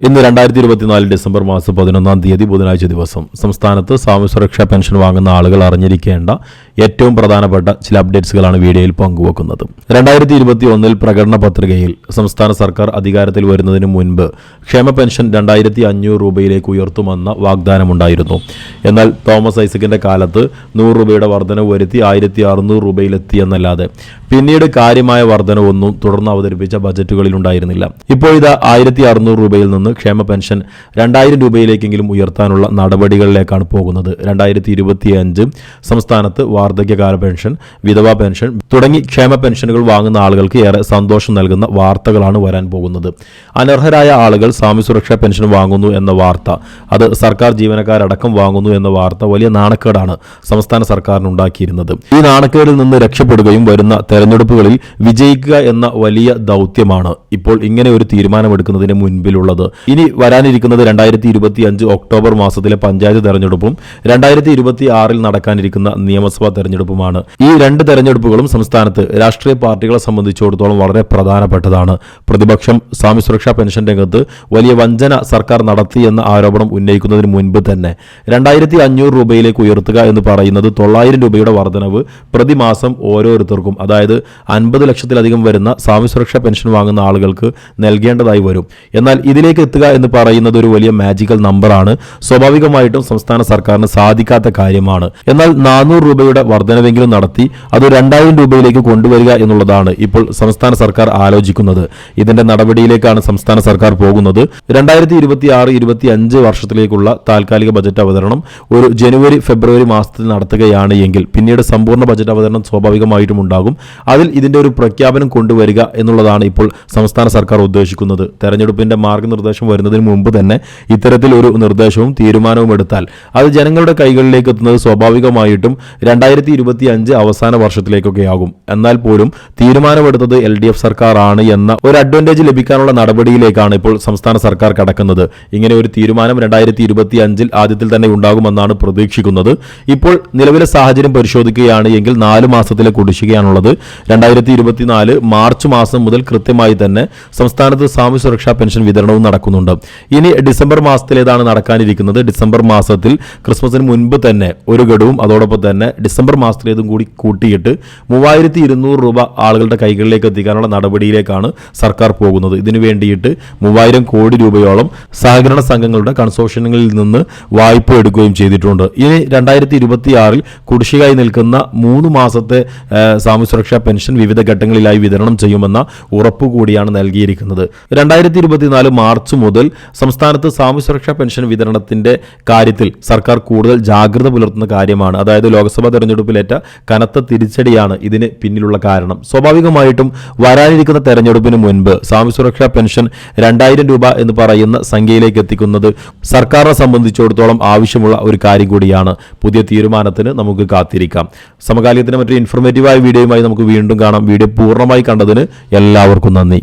ഇന്ന് രണ്ടായിരത്തി ഇരുപത്തിനാല് ഡിസംബർ മാസം പതിനൊന്നാം തീയതി ബുധനാഴ്ച ദിവസം സംസ്ഥാനത്ത് സാമൂഹ്യ സുരക്ഷാ പെൻഷൻ വാങ്ങുന്ന ആളുകൾ അറിഞ്ഞിരിക്കേണ്ട ഏറ്റവും പ്രധാനപ്പെട്ട ചില അപ്ഡേറ്റ്സുകളാണ് വീഡിയോയിൽ പങ്കുവെക്കുന്നത്. രണ്ടായിരത്തി ഇരുപത്തി ഒന്നിൽ പ്രകടന പത്രികയിൽ സംസ്ഥാന സർക്കാർ അധികാരത്തിൽ വരുന്നതിന് മുൻപ് ക്ഷേമ പെൻഷൻ രണ്ടായിരത്തി അഞ്ഞൂറ് രൂപയിലേക്ക് ഉയർത്തുമെന്ന വാഗ്ദാനമുണ്ടായിരുന്നു. എന്നാൽ തോമസ് ഐസക്കിന്റെ കാലത്ത് നൂറ് രൂപയുടെ വർധനവ് വരുത്തി ആയിരത്തി അറുന്നൂറ് രൂപയിലെത്തിയെന്നല്ലാതെ പിന്നീട് കാര്യമായ വർധനവൊന്നും തുടർന്ന് അവതരിപ്പിച്ച ബജറ്റുകളിൽ ഉണ്ടായിരുന്നില്ല ഇപ്പോൾ ഇത് ആയിരത്തി അറുന്നൂറ് രൂപയിൽ നിന്ന് ക്ഷേമ പെൻഷൻ രണ്ടായിരം രൂപയിലേക്കെങ്കിലും ഉയർത്താനുള്ള നടപടികളിലേക്കാണ് പോകുന്നത്. രണ്ടായിരത്തി ഇരുപത്തിയഞ്ച് സംസ്ഥാനത്ത് വാർദ്ധക്യകാല പെൻഷൻ വിധവാ പെൻഷൻ തുടങ്ങി ക്ഷേമ പെൻഷനുകൾ വാങ്ങുന്ന ആളുകൾക്ക് ഏറെ സന്തോഷം നൽകുന്ന വാർത്തകളാണ് വരാൻ പോകുന്നത്. അനർഹരായ ആളുകൾ സ്വാമി സുരക്ഷാ പെൻഷൻ വാങ്ങുന്നു എന്ന വാർത്ത അത് സർക്കാർ ജീവനക്കാരടക്കം വാങ്ങുന്നു എന്ന വാർത്ത വലിയ നാണക്കേടാണ് സംസ്ഥാന സർക്കാരിനുണ്ടാക്കിയിരുന്നത്. ഈ നാണക്കേടിൽ നിന്ന് രക്ഷപ്പെടുകയും വരുന്ന തെരഞ്ഞെടുപ്പുകളിൽ വിജയിക്കുക എന്ന വലിയ ദൗത്യമാണ് ഇപ്പോൾ ഇങ്ങനെ ഒരു തീരുമാനമെടുക്കുന്നതിന് മുൻപിലുള്ളത്. ഇനി വരാനിരിക്കുന്നത് രണ്ടായിരത്തി ഇരുപത്തി അഞ്ച് ഒക്ടോബർ മാസത്തിലെ പഞ്ചായത്ത് തെരഞ്ഞെടുപ്പും രണ്ടായിരത്തി ഇരുപത്തി ആറിൽ നടക്കാനിരിക്കുന്ന നിയമസഭാ തെരഞ്ഞെടുപ്പുമാണ്. ഈ രണ്ട് തെരഞ്ഞെടുപ്പുകളും സംസ്ഥാനത്ത് രാഷ്ട്രീയ പാർട്ടികളെ സംബന്ധിച്ചിടത്തോളം വളരെ പ്രധാനപ്പെട്ടതാണ്. പ്രതിപക്ഷം സ്വാമി സുരക്ഷാ പെൻഷൻ രംഗത്ത് വലിയ വഞ്ചന സർക്കാർ നടത്തി എന്ന ആരോപണം ഉന്നയിക്കുന്നതിന് മുൻപ് തന്നെ. രണ്ടായിരത്തി അഞ്ഞൂറ് രൂപയിലേക്ക് ഉയർത്തുക എന്ന് പറയുന്നത് തൊള്ളായിരം രൂപയുടെ വർധനവ് പ്രതിമാസം ഓരോരുത്തർക്കും. അതായത് അൻപത് ലക്ഷത്തിലധികം വരുന്ന സ്വാമി സുരക്ഷാ പെൻഷൻ വാങ്ങുന്ന ആളുകൾക്ക് നൽകേണ്ടതായി വരും. എന്നാൽ ഇതിലേക്ക് എത്തുക എന്ന് പറയുന്നത് ഒരു വലിയ മാജിക്കൽ നമ്പറാണ് സ്വാഭാവികമായിട്ടും സംസ്ഥാന സർക്കാരിന് സാധിക്കാത്ത കാര്യമാണ്. എന്നാൽ നാനൂറ് രൂപയുടെ വർധനവെങ്കിലും നടത്തി അത് രണ്ടായിരം രൂപയിലേക്ക് കൊണ്ടുവരിക എന്നുള്ളതാണ് ഇപ്പോൾ സംസ്ഥാന സർക്കാർ ആലോചിക്കുന്നത്. ഇതിന്റെ നടപടിയിലേക്കാണ് സംസ്ഥാന സർക്കാർ പോകുന്നത്. രണ്ടായിരത്തി ഇരുപത്തി ആറ് ഇരുപത്തി അഞ്ച് വർഷത്തിലേക്കുള്ള താൽക്കാലിക ബജറ്റ് അവതരണം ഒരു ജനുവരി ഫെബ്രുവരി മാസത്തിൽ നടത്തുകയാണ് എങ്കിൽ പിന്നീട് സമ്പൂർണ ബജറ്റ് അവതരണം സ്വാഭാവികമായിട്ടും ഉണ്ടാകും. അതിൽ ഇതിന്റെ ഒരു പ്രഖ്യാപനം കൊണ്ടുവരിക എന്നുള്ളതാണ് ഇപ്പോൾ സംസ്ഥാന സർക്കാർ ഉദ്ദേശിക്കുന്നത്. തെരഞ്ഞെടുപ്പിന്റെ മാർഗനിർദ്ദേശം വരുന്നതിന് മുമ്പ് തന്നെ ഇത്തരത്തിൽ ഒരു നിർദ്ദേശവും തീരുമാനവും എടുത്താൽ അത് ജനങ്ങളുടെ കൈകളിലേക്ക് എത്തുന്നത് സ്വാഭാവികമായിട്ടും രണ്ടായിരത്തി ഇരുപത്തി അഞ്ച് അവസാന വർഷത്തിലേക്കൊക്കെ ആകും എന്നാൽ പോലും തീരുമാനമെടുത്തത് എൽ ഡി എഫ് സർക്കാർ ആണ് എന്ന ഒരു അഡ്വാന്റേജ് ലഭിക്കാനുള്ള നടപടിയിലേക്കാണ് ഇപ്പോൾ സംസ്ഥാന സർക്കാർ കടക്കുന്നത്. ഇങ്ങനെ ഒരു തീരുമാനം രണ്ടായിരത്തി ഇരുപത്തി അഞ്ചിൽ ആദ്യത്തിൽ തന്നെ ഉണ്ടാകുമെന്നാണ് പ്രതീക്ഷിക്കുന്നത്. ഇപ്പോൾ നിലവിലെ സാഹചര്യം പരിശോധിക്കുകയാണ് എങ്കിൽ നാല് മാസത്തിലെ കുടിശ്ശികയാണുള്ളത്. രണ്ടായിരത്തി ഇരുപത്തിനാല് മാർച്ച് മാസം മുതൽ കൃത്യമായി തന്നെ സംസ്ഥാനത്ത് സാമൂഹ്യ സുരക്ഷാ പെൻഷൻ വിതരണവും നടക്കുന്നുണ്ട്. ഇനി ഡിസംബർ മാസത്തിലേതാണ് നടക്കാനിരിക്കുന്നത്. ഡിസംബർ മാസത്തിൽ ക്രിസ്മസിന് മുൻപ് തന്നെ ഒരു ഗഡുവും അതോടൊപ്പം തന്നെ ഡിസംബർ മാസത്തിലേതും കൂടി കൂട്ടിയിട്ട് മൂവായിരത്തി ഇരുന്നൂറ് രൂപ ആളുകളുടെ കൈകളിലേക്ക് എത്തിക്കാനുള്ള നടപടിയിലേക്കാണ് സർക്കാർ പോകുന്നത്. ഇതിനു വേണ്ടിയിട്ട് മൂവായിരം കോടി രൂപയോളം സഹകരണ സംഘങ്ങളുടെ കൺസോർഷ്യങ്ങളിൽ നിന്ന് വായ്പ എടുക്കുകയും ചെയ്തിട്ടുണ്ട്. ഇനി രണ്ടായിരത്തി ഇരുപത്തി ആറിൽ കുടിശ്ശികയായി നിൽക്കുന്ന മൂന്ന് മാസത്തെ സാമൂഹ്യ സുരക്ഷാ പെൻഷൻ വിവിധ ഘട്ടങ്ങളിലായി വിതരണം ചെയ്യുമെന്ന ഉറപ്പ് കൂടിയാണ് നൽകിയിരിക്കുന്നത്. രണ്ടായിരത്തി ഇരുപത്തിനാല് മാർച്ച് മുതൽ സംസ്ഥാനത്ത് സാമൂഹ്യ സുരക്ഷാ പെൻഷൻ വിതരണത്തിന്റെ കാര്യത്തിൽ സർക്കാർ കൂടുതൽ ജാഗ്രത പുലർത്തുന്ന കാര്യമാണ്. അതായത് ലോക്സഭാ തെരഞ്ഞെടുപ്പിലേറ്റ കനത്ത തിരിച്ചടിയാണ് ഇതിന് പിന്നിലുള്ള കാരണം. സ്വാഭാവികമായിട്ടും വരാനിരിക്കുന്ന തെരഞ്ഞെടുപ്പിന് മുൻപ് സ്വാമി സുരക്ഷാ പെൻഷൻ രണ്ടായിരം രൂപ എന്ന് പറയുന്ന സംഖ്യയിലേക്ക് എത്തിക്കുന്നത് സർക്കാരിനെ സംബന്ധിച്ചിടത്തോളം ആവശ്യമുള്ള ഒരു കാര്യം കൂടിയാണ്. പുതിയ തീരുമാനത്തിന് നമുക്ക് കാത്തിരിക്കാം. സമകാലികത്തിന് മറ്റൊരു ഇൻഫോർമേറ്റീവായ വീഡിയോയുമായി നമുക്ക് വീണ്ടും കാണാം. വീഡിയോ പൂർണമായി കണ്ടതിന് എല്ലാവർക്കും നന്ദി.